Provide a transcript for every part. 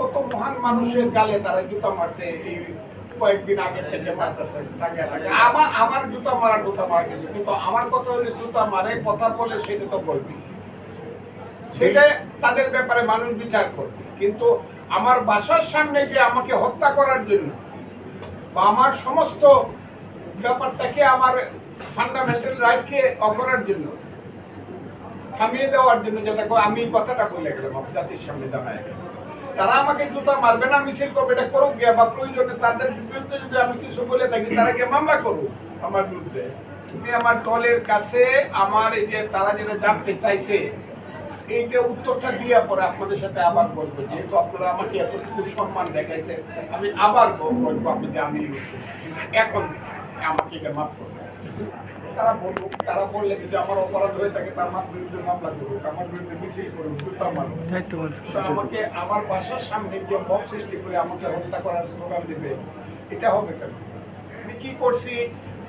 কত মহান মানুষের গালে তারা জুতা মারছে এই কয়েকদিন আগে থেকে মারতেছে। আমার আমার জুতা মারা জুতা মারা গেছে, কিন্তু আমার কথা হলে জুতা মারে, কথা বলে সেটা তো বলবি। সেটা তাদের ব্যাপারে মানুষ বিচার করবে। কিন্তু আমার বাসার সামনে গিয়ে আমাকে হত্যা করার জন্য বা আমার সমস্ত ব্যাপারটাকে আমার ফান্ডামেন্টাল রাইটকে অকরার জন্য থামিয়ে দেওয়ার জন্য যেটা আমি কথাটা বলে গেলাম জাতির সামনে জানায় গেলাম তারা আমাকে জুতা মারবে না, মিছিল করবে, এটা করুক গিয়া, বা প্রয়োজনে তাদের বিরুদ্ধে যদি আমি কিছু বলে থাকি, তারা গিয়ে মামলা করুক আমার বিরুদ্ধে। আমার দলের কাছে আমার এই যে তারা যেটা জানতে চাইছে এইটা উত্তরটা দিয়ে পরে আপনাদের সাথে আবার বলব, যেহেতু আপনারা আমাকে এতটুকু সম্মান দেখাইছে আমি আবার বলব আপনি যে আমি এখন আমাকে এটা মাফ করবেন। তারা বলুক তারা বললে যদি আমার অপরাধ হয়ে থাকে তা আমার বিরুদ্ধে মামলা করুক আমার বিরুদ্ধে মিছিল করুক জুতা মারুক। আমাকে আমার বাসার সামনে গিয়ে বক সৃষ্টি করে আমাকে হত্যা করার স্লোগান দেবে এটা হবে কেন? আমি কি করছি?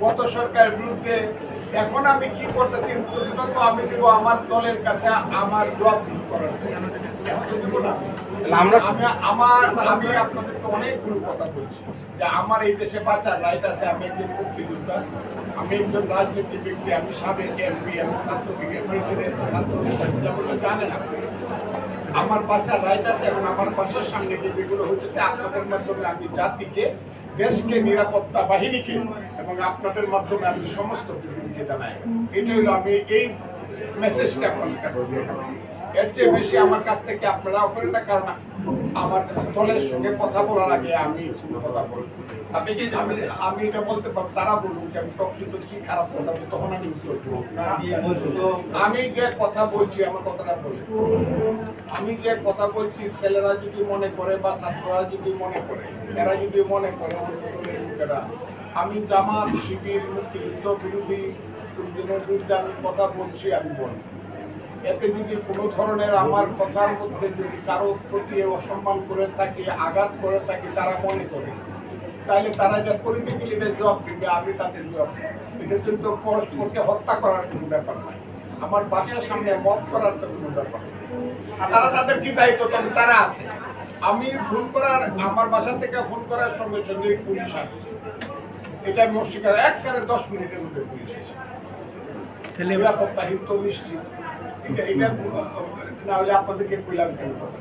গত সরকারের বিরুদ্ধে এখন আমি কি করতেছি? তো আমি দিব আমার দলের কাছে আমার জবাব করার জন্য। এখন না। আমরা- আমি আমার কথা বলছি যে আমার এই দেশে বাঁচার রাইট আছে, আমি একজন মুক্তিযোদ্ধা আমি একজন রাজনীতি ব্যক্তি, আমি সাবেক এমপি আমি ছাত্র প্রেসিডেন্ট ছাত্র আমার বাচ্চার রাইট আছে এবং আমার বাসার সামনে যে যেগুলো হচ্ছে আপনাদের মাধ্যমে আমি জাতিকে, দেশকে, নিরাপত্তা বাহিনীকে এবং আপনাদের মাধ্যমে আমি সমস্ত পৃথিবীকে জানাই এটা হলো আমি এই মেসেজটা আপনার কাছে। এর চেয়ে বেশি আমার কাছ থেকে আপনারাও করেন না কারণ আমার দলের সঙ্গে কথা বলার আগে আমি কথা বলব। আপনি কি আমি এটা বলতে পারব তারা যে আমি কি খারাপ কথা তখন আমি উত্তর আমি যে কথা বলছি আমার কথাটা বলে। আমি যে কথা বলছি ছেলেরা যদি মনে করে বা ছাত্ররা যদি মনে করে এরা যদি মনে করে লোকেরা আমি জামাত শিবির মুক্তিযুদ্ধ বিরোধী লোকজনের বিরুদ্ধে আমি কথা বলছি আমি বলব। এতে যদি কোনো ধরনের আমার কথার মধ্যে যদি কারও প্রতি অসম্মান করে থাকি আঘাত করে থাকি তারা মনে করে। তাহলে তারা যে পলিটিক্যালি জবাব দিবে আমি তাদের জবাব দেব। এটা কিন্তু পরস্পরকে হত্যা করার কোনো ব্যাপার নয়। আমার বাসার সামনে মত করার তো কোনো ব্যাপার। তারা তাদের কি দায়িত্ব? তবে তারা আছে। আমি ফোন করার আমার বাসা থেকে ফোন করার সঙ্গে সঙ্গে পুলিশ আসছে। এটা আমি অস্বীকার একবারে দশ মিনিটের মধ্যে পুলিশ তাহলে নিরাপত্তাহীন তো নিশ্চিত। এটা এটা না হলে আপনাদেরকে কইলাম কেন কথা